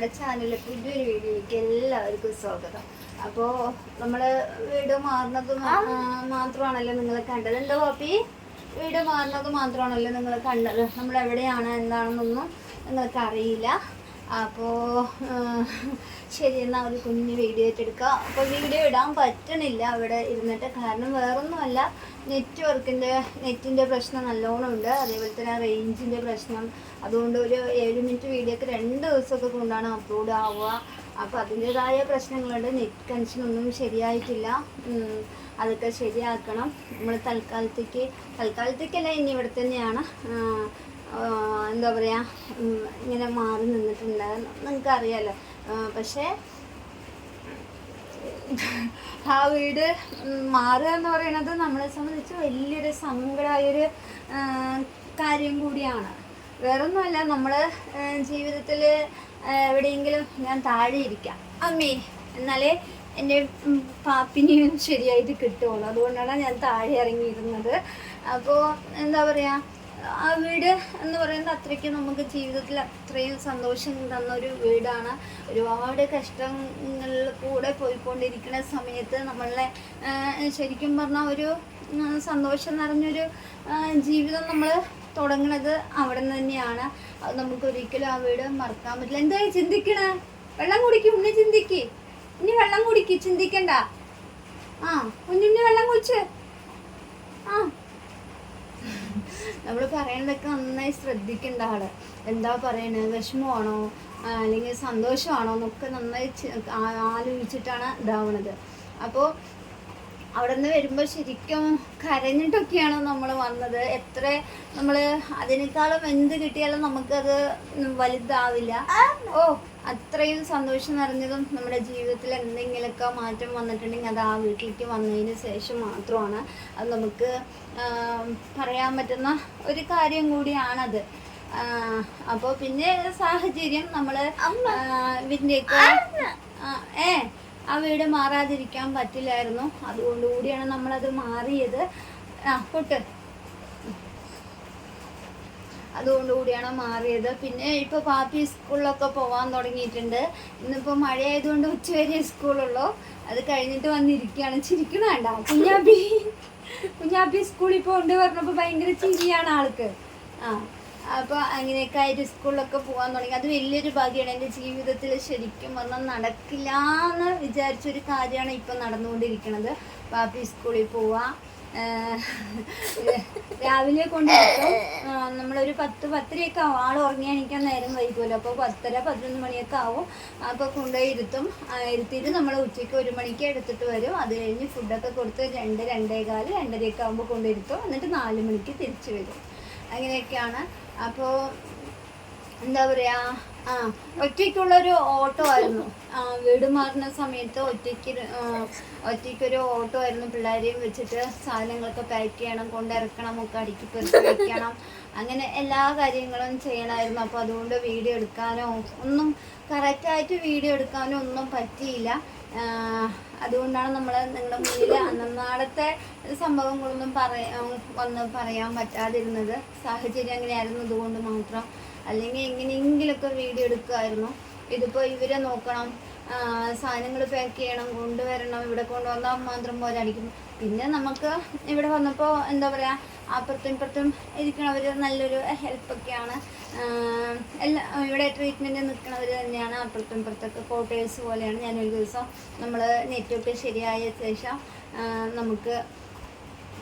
നമ്മുടെ ചാനലിലെ പുതിയൊരു വീഡിയോയ്ക്ക് എല്ലാവർക്കും സ്വാഗതം. അപ്പോൾ നമ്മൾ വീഡിയോ മാറുന്നത് മാത്രമാണല്ലോ നിങ്ങൾ കണ്ടത്. എന്തോ പാപ്പി വീഡിയോ മാറുന്നത് മാത്രമാണല്ലോ നിങ്ങൾ കണ്ടത്. നമ്മൾ എവിടെയാണ് എന്താണെന്നൊന്നും നിങ്ങൾക്ക് അറിയില്ല അപ്പോൾ ശരി എന്നാൽ ഒരു കുഞ്ഞ് വീഡിയോ ഏറ്റെടുക്കാം അപ്പോൾ വീഡിയോ ഇടാൻ പറ്റണില്ല അവിടെ ഇരുന്നിട്ട്. കാരണം വേറൊന്നുമല്ല നെറ്റ്വർക്കിന്റെ നെറ്റിന്റെ പ്രശ്നം നല്ലോണം ഉണ്ട്. അതേപോലെ തന്നെ റേഞ്ചിന്റെ പ്രശ്നം. അതുകൊണ്ട് ഒരു ഏഴ് മിനിറ്റ് വീഡിയോക്ക് രണ്ട് ദിവസമൊക്കെ കൊണ്ടാണ് അപ്ലോഡ് ആവുക. അപ്പോൾ അതിന്റെതായ പ്രശ്നങ്ങളുണ്ട്. നെറ്റ് കണക്ഷൻ ഒന്നും ശരിയായിട്ടില്ല. അതൊക്കെ ശരിയാക്കണം. നമ്മൾ തൽക്കാലത്തേക്ക് തൽക്കാലത്തേക്കല്ല ഇനി ഇവിടെ തന്നെയാണ്. എന്താ പറയുക ഇങ്ങനെ മാറി നിന്നിട്ടുണ്ട്. നിങ്ങൾക്ക് അറിയാലോ പക്ഷേ ആ വീട് മാറുക എന്ന് പറയുന്നത് നമ്മളെ സംബന്ധിച്ച് വലിയൊരു സങ്കടമായൊരു കാര്യം കൂടിയാണ്. വേറൊന്നുമല്ല നമ്മൾ ജീവിതത്തിൽ എവിടെയെങ്കിലും ഞാൻ താഴെ ഇരിക്കാം. അമ്മേ എന്നാലേ എന്റെ പാപ്പിനെയും ശരിയായിട്ട് കിട്ടുള്ളൂ അതുകൊണ്ടാണ് ഞാൻ താഴെ ഇറങ്ങിയിരുന്നത്. അപ്പോൾ എന്താ പറയുക ആ വീട് എന്ന് പറയുന്നത് അത്രയ്ക്ക് നമുക്ക് ജീവിതത്തിൽ അത്രയും സന്തോഷം തന്ന ഒരു വീടാണ്. ഒരുപാട് കഷ്ടങ്ങളിൽ കൂടെ പോയിക്കൊണ്ടിരിക്കുന്ന സമയത്ത് നമ്മളെ ശരിക്കും പറഞ്ഞാൽ ഒരു സന്തോഷം നിറഞ്ഞൊരു ജീവിതം നമ്മൾ തുടങ്ങണത് അവിടെ നിന്ന് തന്നെയാണ്. അത് നമുക്ക് ഒരിക്കലും ആ വീട് മറക്കാൻ പറ്റില്ല. എന്തായി ചിന്തിക്കണേ? വെള്ളം കുടിക്കും ഉണ്ണി ചിന്തിക്ക്. ഇനി വെള്ളം കുടിക്ക് ചിന്തിക്കണ്ട. ആ കുഞ്ഞുണ്ണി വെള്ളം കുടിച്ച്. ആ. നമ്മൾ പറയണതൊക്കെ നന്നായി ശ്രദ്ധിക്കേണ്ട ആൾ. എന്താ പറയണത് വിഷമമാണോ? അല്ലെങ്കിൽ സന്തോഷമാണോ? എന്നൊക്കെ നന്നായി ആലോചിച്ചിട്ടാണ് ഇതാവണത്. അപ്പോൾ അവിടെ നിന്ന് വരുമ്പോൾ ശരിക്കും കരഞ്ഞിട്ടൊക്കെയാണ് നമ്മൾ വന്നത്. എത്ര നമ്മൾ അതിനേക്കാളും എന്ത് കിട്ടിയാലും നമുക്കത് വലുതാവില്ല. ഓ അത്രയും സന്തോഷം നിറഞ്ഞതും നമ്മുടെ ജീവിതത്തിൽ എന്തെങ്കിലുമൊക്കെ മാറ്റം വന്നിട്ടുണ്ടെങ്കിൽ അത് ആ വീട്ടിലേക്ക് വന്നതിന് ശേഷം മാത്രമാണ്. അത് നമുക്ക് പറയാൻ പറ്റുന്ന ഒരു കാര്യം കൂടിയാണത്. അപ്പോൾ പിന്നെ സാഹചര്യം നമ്മൾ ഇതിന്റെയൊക്കെ ഏ ആ വീട് മാറാതിരിക്കാൻ പറ്റില്ലായിരുന്നു. അതുകൊണ്ട് കൂടിയാണ് നമ്മളത് മാറിയത്. ആ പൊട്ട്. അതുകൊണ്ട് കൂടിയാണ് മാറിയത്. പിന്നെ ഇപ്പൊ പാപ്പി സ്കൂളിലൊക്കെ പോവാൻ തുടങ്ങിയിട്ടുണ്ട്. ഇന്നിപ്പോ മഴയായതുകൊണ്ട് ഉച്ചവരെ സ്കൂളുള്ളൂ. അത് കഴിഞ്ഞിട്ട് വന്നിരിക്കുകയാണ്. ചിരിക്കണ വേണ്ട കുഞ്ഞാബി കുഞ്ഞാപ്പി സ്കൂളിൽ പോകണ്ട് പറഞ്ഞപ്പോ ഭയങ്കര ചിരിയാണ് ആൾക്ക്. ആ അപ്പൊ അങ്ങനെയൊക്കെ ആയിട്ട് സ്കൂളിലൊക്കെ പോകാൻ തുടങ്ങി. അത് വലിയൊരു ഭാഗ്യമാണ് എന്റെ ജീവിതത്തിൽ ശരിക്കും പറഞ്ഞാൽ നടക്കില്ല എന്ന് വിചാരിച്ചൊരു കാര്യമാണ് ഇപ്പൊ നടന്നുകൊണ്ടിരിക്കുന്നത്. പാപ്പി സ്കൂളിൽ പോവാ. രാവിലെ കൊണ്ടുപോകും നമ്മളൊരു പത്ത് പത്തരയൊക്കെ ആവും. ആൾ ഉറങ്ങിയാണിക്കാൻ നേരം വൈകുമല്ലോ. അപ്പോൾ പത്തര പതിനൊന്ന് മണിയൊക്കെ ആവും. അപ്പോൾ കൊണ്ടുപോയി ഇരുത്തും. ഇരുത്തിയിട്ട് നമ്മൾ ഉച്ചയ്ക്ക് ഒരു മണിക്ക് എടുത്തിട്ട് വരും. അത് കഴിഞ്ഞ് ഫുഡൊക്കെ കൊടുത്ത് രണ്ട് രണ്ടേകാൽ രണ്ടരയൊക്കെ ആകുമ്പോൾ കൊണ്ടിരുത്തും എന്നിട്ട് നാല് മണിക്ക് തിരിച്ചു വരും. അങ്ങനെയൊക്കെയാണ്. അപ്പോൾ എന്താ പറയാ ആ ഒറ്റയ്ക്കുള്ളൊരു ഓട്ടോ ആയിരുന്നു. വീട് മാറുന്ന സമയത്ത് ഒറ്റയ്ക്ക് ഒറ്റയ്ക്കൊരു ഓട്ടോ ആയിരുന്നു. പിള്ളേരെയും വെച്ചിട്ട് സാധനങ്ങളൊക്കെ പാക്ക് ചെയ്യണം കൊണ്ടിറക്കണം ഒക്കെ അടുക്കി പെറുക്കി വയ്ക്കണം അങ്ങനെ എല്ലാ കാര്യങ്ങളും ചെയ്യണമായിരുന്നു. അപ്പോൾ അതുകൊണ്ട് വീഡിയോ എടുക്കാനോ ഒന്നും കറക്റ്റായിട്ട് വീഡിയോ എടുക്കാനോ ഒന്നും പറ്റിയില്ല. അതുകൊണ്ടാണ് നമ്മൾ നിങ്ങളുടെ മുന്നിൽ അന്നനാളത്തെ സംഭവങ്ങളൊന്നും പറയാ വന്ന് പറയാൻ പറ്റാതിരുന്നത്. സാഹചര്യം അങ്ങനെയായിരുന്നു. അതുകൊണ്ട് മാത്രം അല്ലെങ്കിൽ എങ്ങനെയെങ്കിലുമൊക്കെ വീഡിയോ എടുക്കുമായിരുന്നു. ഇതിപ്പോൾ ഇവരെ നോക്കണം. സാധനങ്ങൾ പാക്ക് ചെയ്യണം കൊണ്ടുവരണം ഇവിടെ കൊണ്ടുവന്നാൽ മാത്രം പോലെ അടിക്കുന്നു പിന്നെ നമുക്ക് ഇവിടെ വന്നപ്പോൾ എന്താ പറയുക അപ്പുറത്തും ഇപ്പുറത്തും ഇരിക്കണവർ നല്ലൊരു ഹെൽപ്പൊക്കെയാണ് എല്ലാ ഇവിടെ ട്രീറ്റ്മെന്റ് നിൽക്കുന്നവർ തന്നെയാണ്. അപ്പുറത്തും ഇപ്പുറത്തൊക്കെ ക്വാർട്ടേഴ്സ് പോലെയാണ്. ഞാനൊരു ദിവസം നമ്മൾ നെറ്റൊക്കെ ശരിയായ ശേഷം നമുക്ക്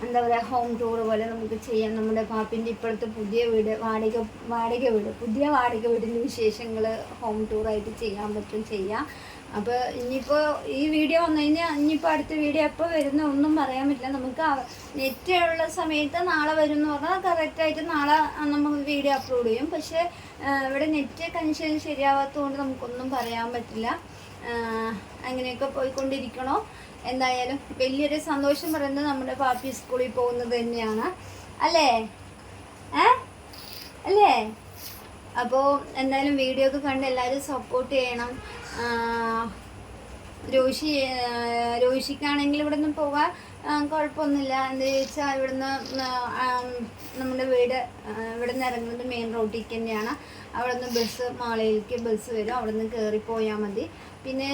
എന്താ പറയുക ഹോം ടൂർ പോലെ നമുക്ക് ചെയ്യാം. നമ്മുടെ പാപ്പിന്റെ ഇപ്പോഴത്തെ പുതിയ വീട് വാടക വാടക വീട് പുതിയ വാടക വീടിന്റെ വിശേഷങ്ങൾ ഹോം ടൂറായിട്ട് ചെയ്യാൻ പറ്റും ചെയ്യാം. അപ്പോൾ ഇനിയിപ്പോൾ ഈ വീഡിയോ വന്നു കഴിഞ്ഞാൽ ഇനിയിപ്പോൾ അടുത്ത വീഡിയോ എപ്പോൾ വരുന്ന ഒന്നും പറയാൻ പറ്റില്ല. നമുക്ക് നെറ്റ് ഉള്ള സമയത്ത് നാളെ വരും എന്ന് പറഞ്ഞാൽ കറക്റ്റായിട്ട് നാളെ നമുക്ക് വീഡിയോ അപ്ലോഡ് ചെയ്യും. പക്ഷേ ഇവിടെ നെറ്റ് കൺഷൻ ശരിയാവാത്തതുകൊണ്ട് നമുക്കൊന്നും പറയാൻ പറ്റില്ല. അങ്ങനെയൊക്കെ പോയിക്കൊണ്ടിരിക്കണോ? എന്തായാലും വലിയൊരു സന്തോഷം പറയുന്നത് നമ്മുടെ പാപ്പി സ്കൂളിൽ പോകുന്നത് തന്നെയാണ്. അല്ലേ? ഏ? അല്ലേ? അപ്പോൾ എന്തായാലും വീഡിയോ ഒക്കെ കണ്ട് എല്ലാവരും സപ്പോർട്ട് ചെയ്യണം. രോഷി രോഷിക്കാണെങ്കിൽ ഇവിടെ നിന്ന് പോകാൻ കുഴപ്പമൊന്നുമില്ല. എന്താ ചോദിച്ചാൽ ഇവിടുന്ന് നമ്മുടെ വീട് ഇവിടെ നിന്ന് ഇറങ്ങുന്നത് മെയിൻ റോഡിലേക്ക് തന്നെയാണ്. അവിടെ നിന്ന് ബസ് മാളയിലേക്ക് ബസ് വരും. അവിടെ നിന്ന് കയറി പോയാൽ മതി. പിന്നെ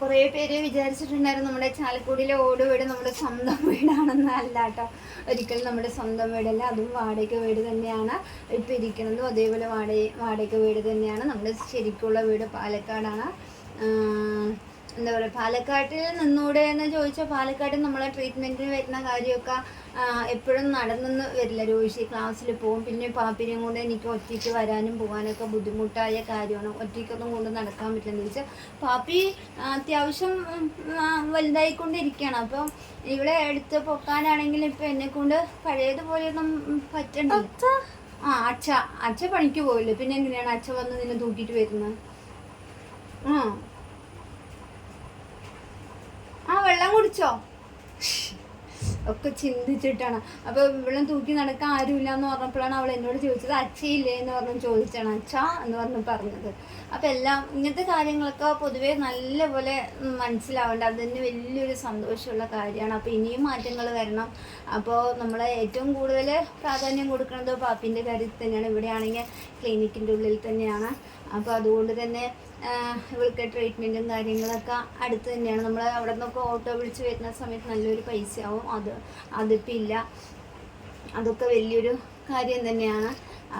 കുറേ പേര് വിചാരിച്ചിട്ടുണ്ടായിരുന്നു നമ്മുടെ ചാലക്കുടിയിലെ ഓട് വീട് നമ്മുടെ സ്വന്തം വീടാണെന്ന് അല്ല കേട്ടോ. ഒരിക്കലും നമ്മുടെ സ്വന്തം വീടല്ല അതും വാടക വീട് തന്നെയാണ് ഇപ്പം ഇരിക്കുന്നതും. അതേപോലെ വാടക വാടക വീട് തന്നെയാണ്. നമ്മുടെ ശരിക്കുള്ള വീട് പാലക്കാടാണ്. എന്താ പറയുക പാലക്കാട്ടിൽ നിന്നൂടെ എന്ന് ചോദിച്ചാൽ പാലക്കാട്ടിൽ നമ്മളെ ട്രീറ്റ്മെന്റിന് വരുന്ന കാര്യമൊക്കെ എപ്പോഴും നടന്നെന്ന് വരില്ല. രോഹിഷി ക്ലാസ്സിൽ പോകും പിന്നെ പാപ്പിനെയും കൊണ്ട് എനിക്ക് ഒറ്റയ്ക്ക് വരാനും പോകാനൊക്കെ ബുദ്ധിമുട്ടായ കാര്യമാണ്. ഒറ്റയ്ക്കൊന്നും കൊണ്ട് നടക്കാൻ പറ്റില്ലെന്ന് ചോദിച്ചാൽ പാപ്പി അത്യാവശ്യം വലുതായിക്കൊണ്ടിരിക്കുകയാണ് അപ്പം ഇവിടെ എടുത്ത് പൊക്കാനാണെങ്കിൽ ഇപ്പം എന്നെ കൊണ്ട് പഴയതുപോലെയൊന്നും പറ്റണ്ട ആ അച്ഛ. അച്ഛ പണിക്ക് പോയില്ലേ. പിന്നെ എങ്ങനെയാണ് അച്ഛ വന്ന് നിന്നെ തൂക്കിയിട്ട് വരുന്നത് ആ വെള്ളം കുടിച്ചോ? ഒക്കെ ചിന്തിച്ചിട്ടാണ്. അപ്പൊ ഇവളും തൂക്കി നടക്കാൻ ആരുമില്ല എന്ന് പറഞ്ഞപ്പോഴാണ് അവൾ എന്നോട് ചോദിച്ചത് അച്ഛയില്ലേ എന്ന് പറഞ്ഞ് ചോദിച്ചാണ് അച്ഛ എന്ന് പറഞ്ഞു പറഞ്ഞത്. അപ്പൊ എല്ലാം ഇങ്ങനത്തെ കാര്യങ്ങളൊക്കെ പൊതുവേ നല്ലപോലെ പോലെ മനസ്സിലാവേണ്ട. അത് തന്നെ വലിയൊരു സന്തോഷമുള്ള കാര്യമാണ്. അപ്പൊ ഇനിയും മാറ്റങ്ങൾ വരണം. അപ്പോൾ നമ്മൾ ഏറ്റവും കൂടുതൽ പ്രാധാന്യം കൊടുക്കുന്നത് പാപ്പിന്റെ കാര്യത്തിൽ തന്നെയാണ്. ഇവിടെയാണെങ്കിൽ ക്ലിനിക്കിന്റെ ഉള്ളിൽ തന്നെയാണ്. അപ്പോൾ അതുകൊണ്ട് തന്നെ ഇവൾക്ക് ട്രീറ്റ്മെന്റും കാര്യങ്ങളൊക്കെ അടുത്ത് തന്നെയാണ്. നമ്മൾ അവിടെ നിന്നൊക്കെ ഓട്ടോ വിളിച്ച് വരുന്ന സമയത്ത് നല്ലൊരു പൈസയാവും. അത് അതിപ്പോൾ ഇല്ല. അതൊക്കെ വലിയൊരു കാര്യം തന്നെയാണ്.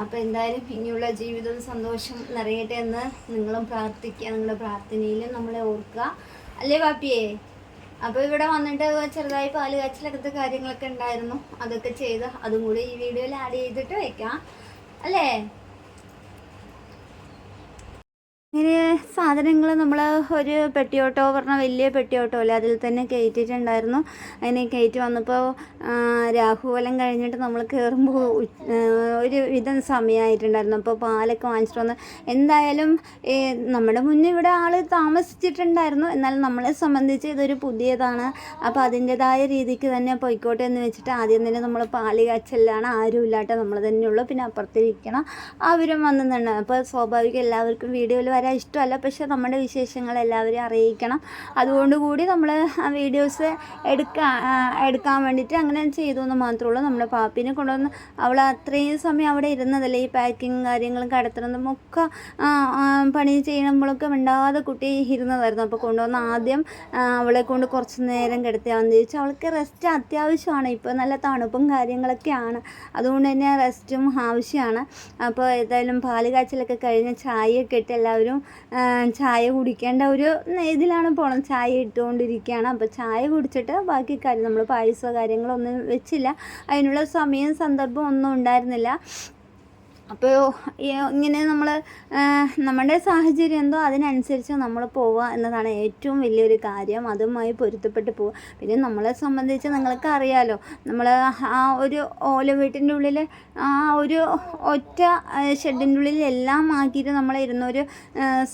അപ്പോൾ എന്തായാലും ഇനിയുള്ള ജീവിതം സന്തോഷം നിറയട്ടെ എന്ന് നിങ്ങളും പ്രാർത്ഥിക്കുക. നിങ്ങളുടെ പ്രാർത്ഥനയിൽ നമ്മളെ ഓർക്കുക. അല്ലേ പാപ്പിയേ? അപ്പോൾ ഇവിടെ വന്നിട്ട് ചെറുതായി പാൽ കാച്ചിലൊക്കത്തെ കാര്യങ്ങളൊക്കെ ഉണ്ടായിരുന്നു. അതൊക്കെ ചെയ്ത് അതും കൂടി ഈ വീഡിയോയിൽ ആഡ് ചെയ്തിട്ട് വെക്കാം. അല്ലേ? ഇങ്ങനെ സാധനങ്ങൾ നമ്മൾ ഒരു പെട്ടിയോട്ടോ പറഞ്ഞ വലിയ പെട്ടിയോട്ടോ അല്ലേ അതിൽ തന്നെ കയറ്റിയിട്ടുണ്ടായിരുന്നു. അതിനെ കയറ്റി വന്നപ്പോൾ രാഹുവലം കഴിഞ്ഞിട്ട് നമ്മൾ കയറുമ്പോൾ ഒരു വിധം സമയമായിട്ടുണ്ടായിരുന്നു അപ്പോൾ പാലൊക്കെ വാങ്ങിച്ചിട്ട് വന്ന് എന്തായാലും നമ്മുടെ മുന്നേ ഇവിടെ ആൾ താമസിച്ചിട്ടുണ്ടായിരുന്നു. എന്നാൽ നമ്മളെ സംബന്ധിച്ച് ഇതൊരു പുതിയതാണ്. അപ്പോൾ അതിന്റെതായ രീതിക്ക് തന്നെ പോയിക്കോട്ടെ എന്ന് വെച്ചിട്ട് ആദ്യം തന്നെ നമ്മൾ പാൽ കാച്ചലാണ് ആരും ഇല്ലാട്ടോ നമ്മൾ തന്നെയുള്ളൂ. പിന്നെ അപ്പുറത്തിരിക്കണം അവരും വന്നു തന്നെ അപ്പോൾ സ്വാഭാവികം എല്ലാവർക്കും വീഡിയോയിൽ ഇഷ്ടമല്ല. പക്ഷേ നമ്മുടെ വിശേഷങ്ങൾ എല്ലാവരെയും അറിയിക്കണം. അതുകൊണ്ട് കൂടി നമ്മൾ വീഡിയോസ് എടുക്കാൻ എടുക്കാൻ വേണ്ടിയിട്ട് അങ്ങനെ ചെയ്തു എന്ന് മാത്രമേ ഉള്ളൂ. നമ്മുടെ പാപ്പിനെ കൊണ്ടുവന്ന് അവൾ അത്രയും സമയം അവിടെ ഇരുന്നതല്ലേ? ഈ പാക്കിങ് കാര്യങ്ങളും കടത്തുന്നതും ഒക്കെ പണി ചെയ്യുമ്പോഴൊക്കെ മിണ്ടാതെ കുട്ടി ഇരുന്നതായിരുന്നു. അപ്പോൾ കൊണ്ടുവന്ന് ആദ്യം അവളെ കൊണ്ട് കുറച്ച് നേരം കിടത്തിയാന്ന് ചോദിച്ചു അവൾക്ക് റെസ്റ്റ് അത്യാവശ്യമാണ്. ഇപ്പോൾ നല്ല തണുപ്പും കാര്യങ്ങളൊക്കെയാണ്. അതുകൊണ്ട് തന്നെ റെസ്റ്റും ആവശ്യമാണ്. അപ്പോൾ ഏതായാലും പാൽ കാച്ചലൊക്കെ കഴിഞ്ഞ് ചായയൊക്കെ ഇട്ട് എല്ലാവരും ആ, ചായ കുടിക്കേണ്ട ഒരു ഇതിലാണ് പോണം ചായ ഇട്ടുകൊണ്ടിരിക്കുകയാണ്. അപ്പോൾ ചായ കുടിച്ചിട്ട് ബാക്കി കാര്യം നമ്മൾ പായസമോ കാര്യങ്ങളൊന്നും വെച്ചില്ല. അതിനുള്ള സമയം സന്ദർഭം ഒന്നും ഉണ്ടായിരുന്നില്ല. അപ്പോൾ ഇങ്ങനെ നമ്മൾ നമ്മുടെ സാഹചര്യം എന്തോ അതിനനുസരിച്ച് നമ്മൾ പോവുക എന്നതാണ് ഏറ്റവും വലിയൊരു കാര്യം. അതുമായി പൊരുത്തപ്പെട്ട് പോവുക. പിന്നെ നമ്മളെ സംബന്ധിച്ച് നിങ്ങൾക്ക് അറിയാലോ നമ്മൾ ആ ഒരു ഓല വീട്ടിന്റെ ഉള്ളിൽ ആ ഒരു ഒറ്റ ഷെഡിന്റെ ഉള്ളിൽ എല്ലാം ആക്കിയിട്ട് നമ്മൾ ഇരുന്നൊരു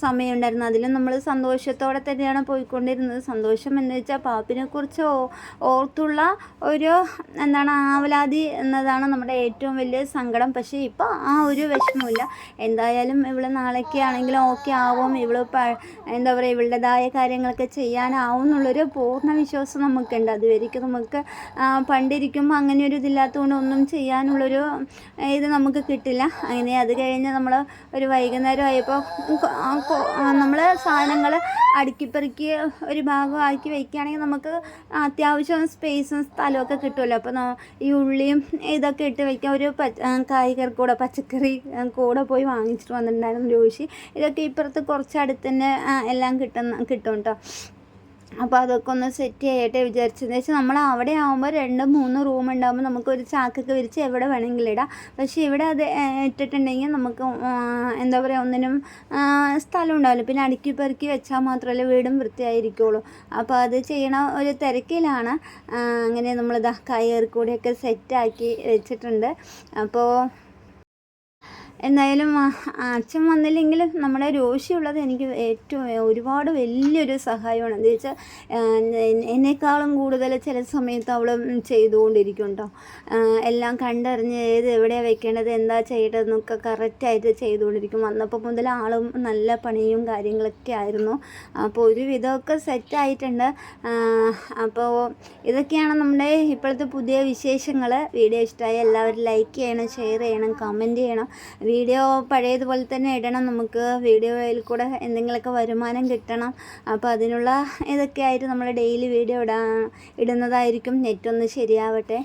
സമയം ഉണ്ടായിരുന്നു അതിലും നമ്മൾ സന്തോഷത്തോടെ തന്നെയാണ് പോയിക്കൊണ്ടിരുന്നത്. സന്തോഷം എന്ന് വെച്ചാൽ പാപ്പിനെക്കുറിച്ച് ഓർത്തുള്ള ഒരു എന്താണ് ആവലാതി എന്നതാണ് നമ്മുടെ ഏറ്റവും വലിയ സങ്കടം. പക്ഷേ ഇപ്പോൾ ആ ഒരു വിഷമമില്ല എന്തായാലും ഇവൾ നാളേക്ക് ആണെങ്കിലും ഓക്കെ ആവും. ഇവൾ എന്താ പറയുക ഇവളുടേതായ കാര്യങ്ങളൊക്കെ ചെയ്യാനാവും എന്നുള്ളൊരു പൂർണ വിശ്വാസം നമുക്കുണ്ട്. അതുവരെയ്ക്ക് നമുക്ക് പണ്ടിരിക്കുമ്പോൾ അങ്ങനെ ഒരു ഇതില്ലാത്തതുകൊണ്ട് ഒന്നും ചെയ്യാനുള്ളൊരു ഇത് നമുക്ക് കിട്ടില്ല. അങ്ങനെ അത് കഴിഞ്ഞ് നമ്മൾ ഒരു വൈകുന്നേരം ആയപ്പോൾ നമ്മൾ സാധനങ്ങൾ അടുക്കിപ്പെറുക്കി ഒരു ഭാഗമാക്കി വയ്ക്കുകയാണെങ്കിൽ നമുക്ക് അത്യാവശ്യം സ്പേസും സ്ഥലമൊക്കെ കിട്ടുമല്ലോ. അപ്പോൾ ഈ ഉള്ളിയും ഇതൊക്കെ ഇട്ട് വയ്ക്കാൻ ഒരു പച്ച കായ്കറി പച്ച ആ, കൂടെ പോയി വാങ്ങിച്ചിട്ട് വന്നിട്ടുണ്ടായിരുന്നു രോഷി ഇതൊക്കെ ഇപ്പുറത്ത് കുറച്ച് അടുത്ത് തന്നെ എല്ലാം കിട്ടുന്ന കിട്ടും കേട്ടോ അപ്പോൾ അതൊക്കെ ഒന്ന് സെറ്റ് ചെയ്യട്ടെ വിചാരിച്ചതെന്ന് വെച്ചാൽ നമ്മൾ അവിടെ ആകുമ്പോൾ രണ്ട് മൂന്ന് റൂം ഉണ്ടാകുമ്പോൾ നമുക്ക് ഒരു ചാക്കൊക്കെ വിരിച്ച് എവിടെ വേണമെങ്കിലും ഇടാം. പക്ഷേ ഇവിടെ അത് ഇട്ടിട്ടുണ്ടെങ്കിൽ നമുക്ക് എന്താ പറയുക ഒന്നിനും സ്ഥലം ഉണ്ടാവില്ല. പിന്നെ അടുക്കി പെറുക്കി വെച്ചാൽ മാത്രമല്ലേ വീടും വൃത്തിയായിരിക്കുള്ളൂ. അപ്പോൾ അത് ചെയ്യണ ഒരു തിരക്കിലാണ്. അങ്ങനെ നമ്മളിതാ കയറി കൂടിയൊക്കെ സെറ്റാക്കി വെച്ചിട്ടുണ്ട്. അപ്പോൾ എന്തായാലും അച്ഛൻ വന്നില്ലെങ്കിലും നമ്മുടെ രോഷിയുള്ളത് എനിക്ക് ഏറ്റവും ഒരുപാട് വലിയൊരു സഹായമാണ്. എന്താ വെച്ചാൽ എന്നെക്കാളും കൂടുതൽ ചില സമയത്ത് അവൾ ചെയ്തുകൊണ്ടിരിക്കും കേട്ടോ എല്ലാം കണ്ടറിഞ്ഞ് ഏത് എവിടെയാണ് വെക്കേണ്ടത് എന്താ ചെയ്യേണ്ടതെന്നൊക്കെ കറക്റ്റായിട്ട് ചെയ്തുകൊണ്ടിരിക്കും. വന്നപ്പോൾ മുതൽ ആളും നല്ല പണിയും കാര്യങ്ങളൊക്കെ ആയിരുന്നു. അപ്പോൾ ഒരു വിധമൊക്കെ സെറ്റായിട്ടുണ്ട് അപ്പോൾ ഇതൊക്കെയാണ് നമ്മുടെ ഇപ്പോഴത്തെ പുതിയ വിശേഷങ്ങൾ വീഡിയോ ഇഷ്ടമായി എല്ലാവരും ലൈക്ക് ചെയ്യണം ഷെയർ ചെയ്യണം കമന്റ് ചെയ്യണം. വീഡിയോ പഴയതുപോലെ തന്നെ ഇടണം. നമുക്ക് വീഡിയോയിൽ കൂടെ എന്തെങ്കിലുമൊക്കെ വരുമാനം കിട്ടണം. അപ്പോൾ അതിനുള്ള ഇതൊക്കെ ആയിട്ട് നമ്മൾ ഡെയിലി വീഡിയോ ഇടാ ഇടുന്നതായിരിക്കും. നെറ്റൊന്ന് ശരിയാവട്ടെ.